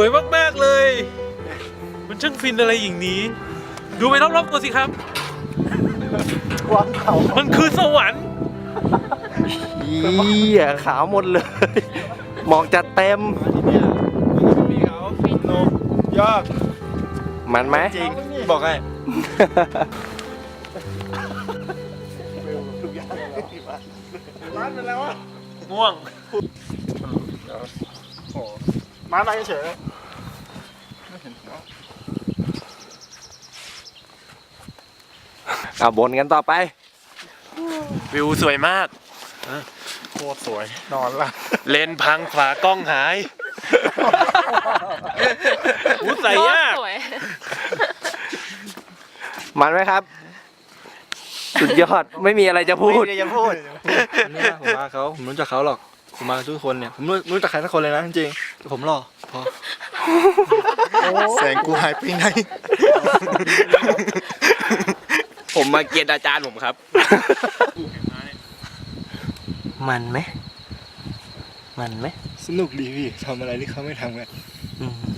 วยมากๆเลย มันช่างฟินอะไรอย่างนี้ ดูไปรอบๆตัวสิครับ วางเขามันคือสวรรค์ เหี้ยขาวหมดเลยหมอกจัดเต็มพี่เขานมยอดมันไหม จริง บอกให้ร้านเป็นแล้วอะง่วง มาอะไรเฉยเอาบนกันต่อไป วิวสวยมาก โคตรสวย นอนละเลนส์พังขวากล้องหายอู้ใส่ยากสวยมันไหมครับ สุดยอด ไม่มีอะไรจะพูดจะพูด ผมไม่มาผมมาเขาผมรู้จักเขาหรอก ผมมาทุกคนเนี่ยผมรู้รู้จักใครสักคนเลยนะจริงๆแต่ผมหล่อพอแสงกูหายไปไหน ผมมาเกียนอาจารย์ผมครับ มันไหม มันไหมสนุกดีพี่ทำอะไรที่เขาไม่ทำกัน